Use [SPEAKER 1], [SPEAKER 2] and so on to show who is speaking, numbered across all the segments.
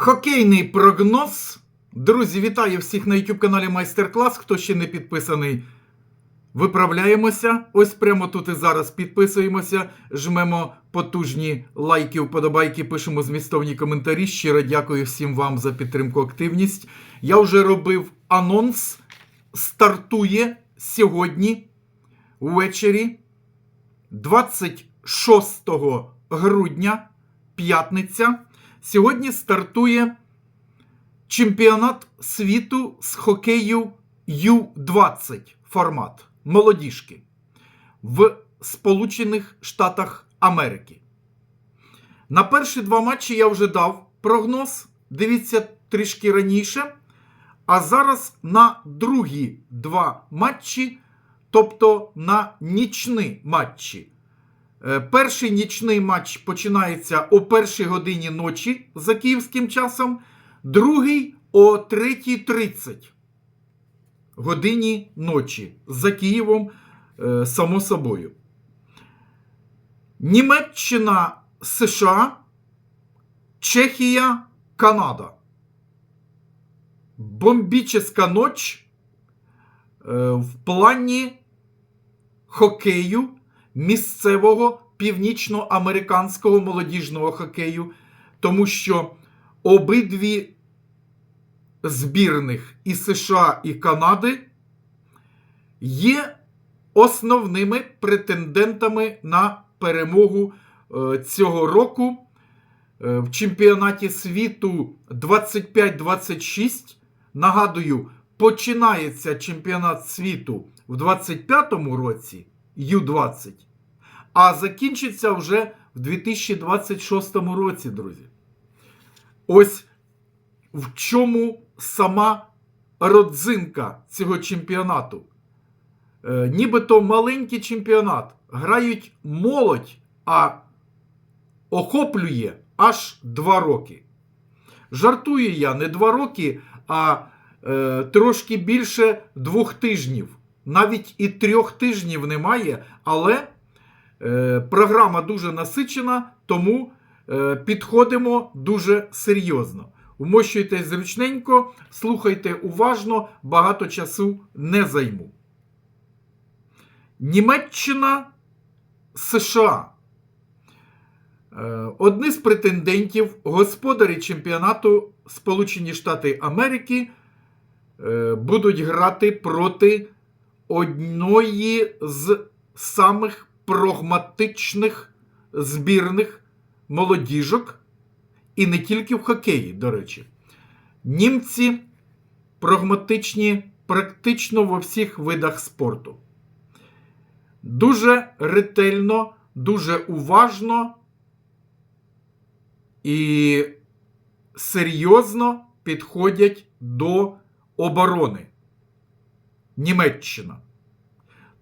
[SPEAKER 1] Хокейний прогноз. Друзі, вітаю всіх на YouTube каналі Майстер Клас. Хто ще не підписаний, виправляємося. Ось прямо тут і зараз підписуємося, жмемо потужні лайки, вподобайки, пишемо змістовні коментарі. Щиро дякую всім вам за підтримку, активність. Я вже робив анонс. Стартує сьогодні ввечері 26 грудня, п'ятниця. Сьогодні стартує чемпіонат світу з хокею Ю-20 формат молодіжки в Сполучених Штатах Америки. На перші два матчі я вже дав прогноз. Дивіться трішки раніше. А зараз на другі два матчі, тобто на нічні матчі. Е, Перший нічний матч починається о першій годині ночі за київським часом, другий о 3.30 годині ночі за Києвом, е, само собою. Німеччина, США, Чехія, Канада. Бомбіческа ноч е, в плані хокею місцевого північноамериканського молодіжного хокею, тому що обидві збірних і США, і Канади є основними претендентами на перемогу е, цього року е, в чемпіонаті світу 25-26. Нагадую, починається чемпіонат світу в 25-му році Ю-20, а закінчиться вже в 2026 році, друзі. Ось в чому сама родзинка цього чемпіонату. Е, нібито маленький чемпіонат. Грають молодь, а охоплює аж 2 роки. Жартую я не 2 роки, а е, трошки більше двох тижнів. Навіть і трьох тижнів немає, але е, програма дуже насичена, тому е, підходимо дуже серйозно. Вмощуйтесь зручненько, слухайте уважно, багато часу не займу. Німеччина США. Е, Одні з претендентів, господарі чемпіонату Сполучені Штати Америки е, будуть грати проти одної з самих прагматичних збірних молодіжок, і не тільки в хокеї, до речі. Німці прагматичні практично во всіх видах спорту. Дуже ретельно, дуже уважно і серйозно підходять до оборони. Німеччина.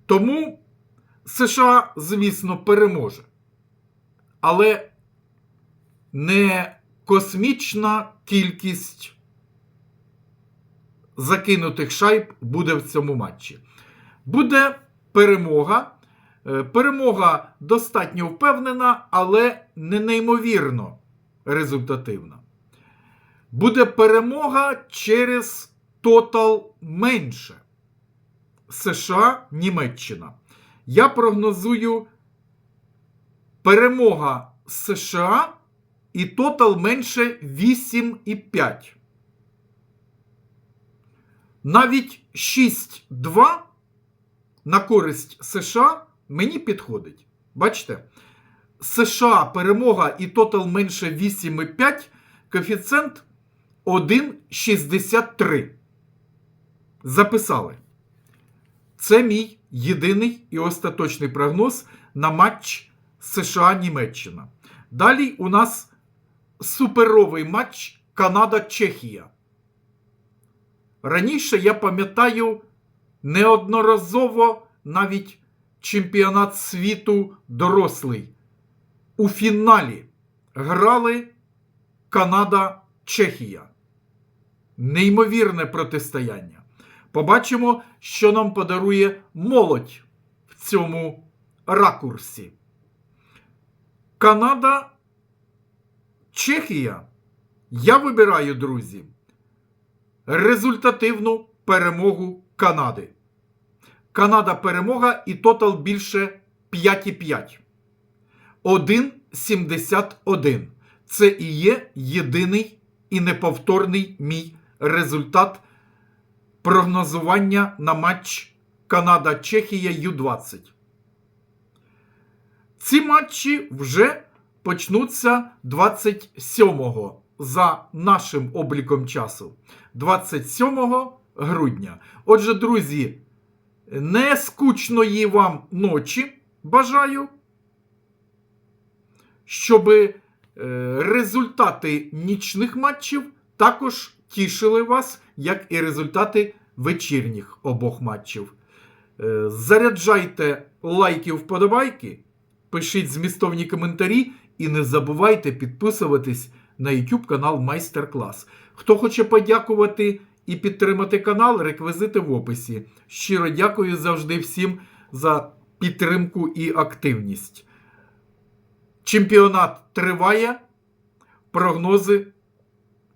[SPEAKER 1] Тому США, звісно, переможе. Але не космічна кількість закинутих шайб буде в цьому матчі. Буде перемога. Е, Перемога достатньо впевнена, але не неймовірно результативна. Буде перемога через тотал менше. США, Німеччина. Я прогнозую перемога США і тотал менше 8,5. Навіть 6-2 на користь США мені підходить. Бачите? США перемога і тотал менше 8,5, коефіцієнт 1,63. Записали. Це мій єдиний і остаточний прогноз на матч США-Німеччина. Далі у нас суперовий матч Канада-Чехія. Раніше я пам'ятаю неодноразово навіть чемпіонат світу дорослий. У фіналі грали Канада-Чехія. Неймовірне протистояння. Побачимо, що нам подарує молодь в цьому ракурсі. Канада, Чехія Я вибираю, друзі, результативну перемогу Канади. Канада перемога і тотал більше 5,5. 1,71. Це і є єдиний і неповторний мій результат прогнозування на матч Канада-Чехія Ю-20. Ці матчі вже почнуться 27-го за нашим обліком часу. 27 грудня. Отже, друзі, не скучної вам ночі бажаю, щоб е, результати нічних матчів також тішили вас, як і результати вечірніх обох матчів. Е, Заряджайте лайки, вподобайки, пишіть змістовні коментарі і не забувайте підписуватись на YouTube канал Майстер Клас. Хто хоче подякувати і підтримати канал, реквізити в описі. Щиро дякую завжди всім за підтримку і активність. Чемпіонат триває. Прогнози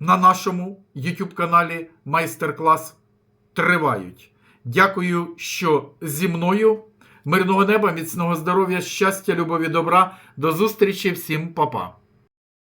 [SPEAKER 1] на нашому YouTube каналі Майстер-клас тривають. Дякую, що зі мною. Мирного неба, міцного здоров'я, щастя, любові, добра. До зустрічі всім, па-па.